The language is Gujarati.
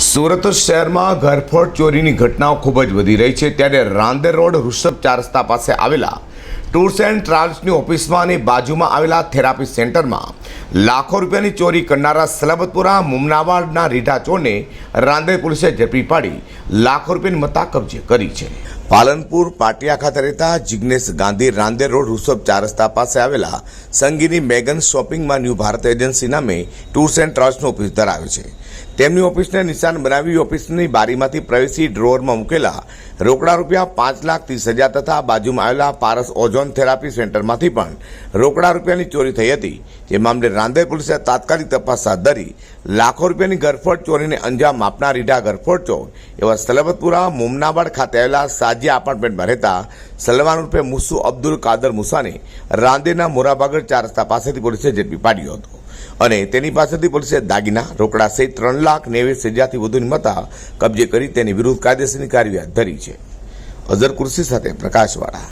સુરત શહેરમાં ઘરફોડ ચોરીની ઘટનાઓ ખૂબ જ વધી રહી છે. ત્યારે રાંદેર રોડ ઋષભ ચાર રસ્તા પાસે આવેલા ટૂર્સ એન્ડ ટ્રાવેલ્સની ઓફિસમાં અને બાજુમાં આવેલા થેરાપી સેન્ટરમાં લાખો રૂપિયાની ચોરી કરનારા સલાબતપુરા મુમનાવાડના રીઢા ચોરને રાંદેર પોલીસે ઝડપી પાડી લાખો રૂપિયાની મત્તા કબજે કરી છે. પાલનપુર પાટિયા ખાતે રહેતા જિગ્નેશ ગાંધી રાંદેર રોડ ઋષભ ચાર રસ્તા પાસે આવેલા સંગીની મેગન શોપિંગમાં ન્યૂ ભારત એજન્સી નામે ટૂર્સ એન્ડ ટ્રાવેલ્સનો ઓફિસ ધરાવે છે. તેમની ઓફિસને નિશાન બનાવી ઓફિસની બારીમાંથી પ્રવેશી ડ્રોવરમાં મૂકેલા રોકડા રૂપિયા પાંચ લાખ ત્રીસ હજાર તથા બાજુમાં આવેલા પારસ ઓઝોન થેરાપી સેન્ટરમાંથી પણ રોકડા રૂપિયાની ચોરી થઈ હતી. જે મામલે રાંદેર પોલીસે તાત્કાલિક તપાસ હાથ ધરી લાખો રૂપિયાની ગરફોડ ચોરીને અંજામ આપનાર રીઢા ગરફોડ ચોર એવા સલબતપુરા મુમનાબાદ ખાતે આવેલા સાજિયા એપાર્ટમેન્ટમાં રહેતા સલમાન રૂપે મુસ્સુ અબ્દુલ કાદર મુસાને રાંદેરના મોરાબાગર ચાર રસ્તા પાસેથી પોલીસે ઝડપી પાડ્યો હતો. અને તેની પાસેથી પોલીસે દાગીના, રોકડા સહિત ત્રણ લાખ નેવીસ હજારથી વધુની મતા કબજે કરી તેની વિરુદ્ધ કાયદેસરની કાર્યવાહી હાથ ધરી છે. અઝર કુર્સી સાથે પ્રકાશવાળા.